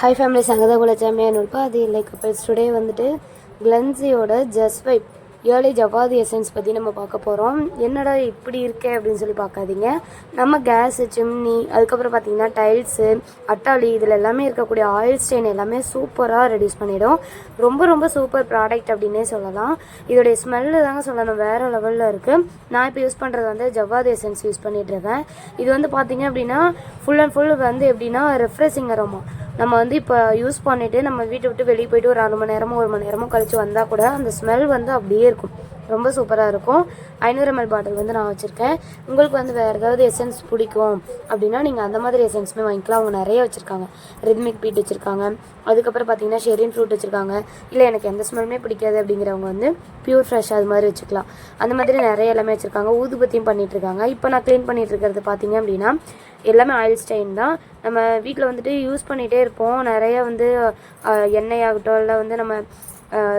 High family சங்கத சாமியான் இருப்பா அது like couples today வந்துட்டு கிளன்சியோட just vibe early Javadi essence பற்றி நம்ம பார்க்க போகிறோம் என்னடா இப்படி இருக்கே அப்படின்னு சொல்லி பார்க்காதீங்க. நம்ம கேஸு சிம்னி அதுக்கப்புறம் பார்த்தீங்கன்னா டைல்ஸு அட்டாளி இதில் எல்லாமே இருக்கக்கூடிய ஆயில் ஸ்டெயின் எல்லாமே சூப்பராக ரெடியூஸ் பண்ணிடும். ரொம்ப ரொம்ப சூப்பர் ப்ராடக்ட் அப்படின்னே சொல்லலாம். இதோடைய ஸ்மெல்லு தாங்க சொல்லணும். வேறு லெவலில் இருக்குது நான் இப்போ யூஸ் பண்ணுறது வந்து ஜவாதி எசன்ஸ் யூஸ் பண்ணிகிட்ருக்கேன் இருக்கேன். இது வந்து பார்த்தீங்க அப்படின்னா ஃபுல் அண்ட் ஃபுல் வந்து எப்படின்னா ரெஃப்ரெஷிங் அரோமா நம்ம வந்து இப்போ யூஸ் பண்ணிவிட்டு நம்ம வீட்டை விட்டு வெளியே போயிட்டு ஒரு அரை மணி நேரமோ ஒரு மணி நேரமோ கழிச்சு வந்தால் கூட அந்த ஸ்மெல் வந்து அப்படியே இருக்கும். ரொம்ப சூப்பராக இருக்கும். ஐநூறு எம்எல் பாட்டில் வந்து நான் வச்சுருக்கேன். உங்களுக்கு வந்து வேறு ஏதாவது எசன்ஸ் பிடிக்கும் அப்படின்னா நீங்கள் அந்த மாதிரி எசன்ஸுமே வாங்கிக்கலாம். அவங்க நிறைய வச்சுருக்காங்க. ரித்மிக் பீட் வச்சுருக்காங்க. அதுக்கப்புறம் பார்த்தீங்கன்னா ஷெரின் ஃப்ரூட் வச்சுருக்காங்க. இல்லை எனக்கு எந்த ஸ்மெல்லுமே பிடிக்காது அப்படிங்கிறவங்க வந்து பியூர் ஃப்ரெஷ் அது மாதிரி வச்சுக்கலாம். அந்த மாதிரி நிறைய எல்லாமே வச்சுருக்காங்க. ஊதுபத்தியும் பண்ணிகிட்ருக்காங்க இருக்காங்க. இப்போ நான் க்ளீன் பண்ணிட்டு இருக்கிறது பார்த்தீங்க அப்படின்னா எல்லாமே ஆயில் ஸ்டெயின் தான். நம்ம வீட்டில் வந்துட்டு யூஸ் பண்ணிகிட்டே இருப்போம். நிறைய வந்து எண்ணெய் ஆகட்டும் இல்லை வந்து நம்ம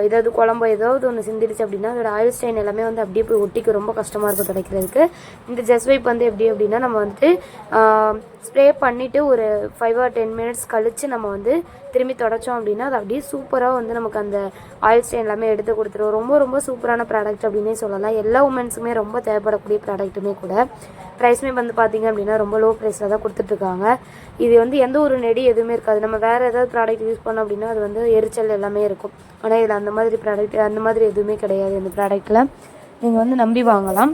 ஏதாவது குழம்பு ஏதாவது ஒன்று சிந்திடுச்சு அப்படின்னா அதோட ஆயில் ஸ்டெயின் எல்லாமே வந்து அப்படியே போய் ஒட்டிக்க ரொம்ப கஷ்டமாக இருக்கும் துடைக்கிறதுக்கு இந்த ஜஸ்ட் வைப் வந்து எப்படி அப்படின்னா நம்ம வந்துட்டு ஸ்ப்ரே பண்ணிவிட்டு ஒரு ஃபைவ் ஆர் டென் மினிட்ஸ் கழித்து நம்ம வந்து திரும்பி தொடச்சோம் அப்படின்னா அது அப்படியே சூப்பராக வந்து நமக்கு அந்த ஆயில் ஸ்டெயின் எல்லாமே எடுத்து கொடுத்துரும். ரொம்ப ரொம்ப சூப்பரான ப்ராடக்ட் அப்படின்னே சொல்லலாம். எல்லா உமன்ஸுமே ரொம்ப தேவைப்படக்கூடிய ப்ராடக்ட்டுமே கூட. ப்ரைஸுமே வந்து பார்த்தீங்க அப்படின்னா ரொம்ப லோ ப்ரைஸில் தான் கொடுத்துட்ருக்காங்க. இது வந்து எந்த ஒரு நெடி எதுவுமே இருக்காது. நம்ம வேறு ஏதாவது ப்ராடக்ட் யூஸ் பண்ணோம் அப்படின்னா அது வந்து எரிச்சல் எல்லாமே இருக்கும். ஆனால் இதில் அந்த மாதிரி ப்ராடக்ட் அந்த மாதிரி எதுவுமே கிடையாது இந்த ப்ராடக்ட்டில் நீங்கள் வந்து நம்பி வாங்கலாம்.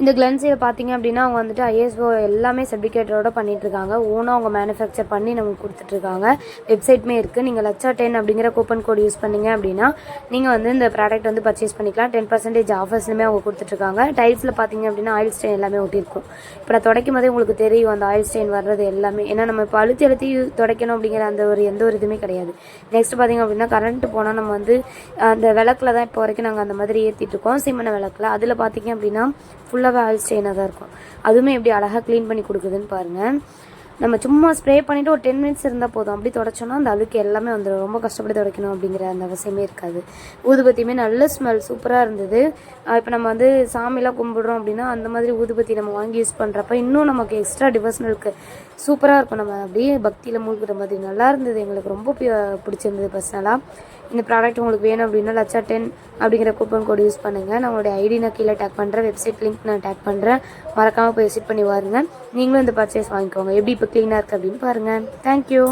இந்த கிளன்சியில் பார்த்தீங்க அப்படின்னா அவங்க வந்துட்டு ஐஎஸ்ஓ எல்லாமே சர்டிஃபிகேட்டோட பண்ணிகிட்ருக்காங்க ஓனாக அவங்க மேனுஃபேக்சர் பண்ணி நமக்கு கொடுத்துட்ருக்காங்க வெப்சைட்டுமே இருக்குது நீங்கள் லட்சா டென் அப்படிங்கிற கூப்பன் கோட் யூஸ் பண்ணீங்க அப்படின்னா நீங்கள் வந்து இந்த ப்ராடக்ட் வந்து பர்ச்சேஸ் பண்ணிக்கலாம். டென் பர்சன்டேஜ் ஆஃபர்ஸ்லுமே அவங்க கொடுத்துட்ருக்காங்க டைல்ஸில் பார்த்தீங்க அப்படின்னா ஆயில் ஸ்டெயின் எல்லாமே ஒட்டியிருக்கும். இப்போ நான் துடைக்கும் போதே உங்களுக்கு தெரியும் அந்த ஆயில் ஸ்டெயின் வர்றது எல்லாமே. ஏன்னா நம்ம இப்போ அழுத்தி அழுத்தி துடைக்கணும் அப்படிங்கிற அந்த ஒரு எந்த ஒரு இதுவுமே கிடையாது. நெக்ஸ்ட் பார்த்தீங்க அப்படின்னா கரண்ட் போனால் நம்ம வந்து அந்த விளக்கில் தான் இப்போ வரைக்கும் நாங்கள் அந்த மாதிரி ஏற்றிட்டு இருக்கோம் சிம்மன விளக்கில். அதில் பார்த்தீங்க அப்படின்னா ஃபுல் ஃபுல்லாகவே ஆயில் ஸ்டெயினாக தான் இருக்கும். அதுவுமே எப்படி அழகாக க்ளீன் பண்ணி கொடுக்குதுன்னு பாருங்கள் நம்ம சும்மா ஸ்ப்ரே பண்ணிவிட்டு ஒரு டென் மினிட்ஸ் இருந்தால் போதும். அப்படி தொடச்சோன்னா அந்த அழுக்கு எல்லாமே வந்துடும் ரொம்ப கஷ்டப்பட்டு துடைக்கணும் அப்படிங்கிற அந்த அவசியமே இருக்காது. ஊதுபத்தியுமே நல்ல ஸ்மெல் சூப்பராக இருந்தது. இப்போ நம்ம வந்து சாமிலாம் கும்பிடுறோம் அப்படின்னா அந்த மாதிரி ஊதுபத்தி நம்ம வாங்கி யூஸ் பண்ணுறப்ப இன்னும் நமக்கு எக்ஸ்ட்ரா டிவர்ஸ்னலுக்கு சூப்பராக இருக்கும். நம்ம அப்படியே பக்தியில் மூழ்கிற மாதிரி. நல்லா இருந்தது. எங்களுக்கு ரொம்ப பிடிச்சிருந்தது பர்சனலாக இந்த ப்ராடக்ட் உங்களுக்கு வேணும் அப்படின்னா லட்சா டென் அப்படிங்கிற கூப்பன் கோடு யூஸ் பண்ணுங்கள் நம்மளுடைய ஐடி நான் கீழே டேக் பண்ணுறேன் வெப்சைட் லிங்க் நான் டேக் பண்ணுறேன் மறக்காமல் போய் விசிட் பண்ணி வாருங்க. நீங்களும் இந்த பர்ச்சேஸ் வாங்கிக்கோங்க. எப்படி இப்போ க்ளீனாக இருக்குது அப்படின்னு பாருங்கள் தேங்க்யூ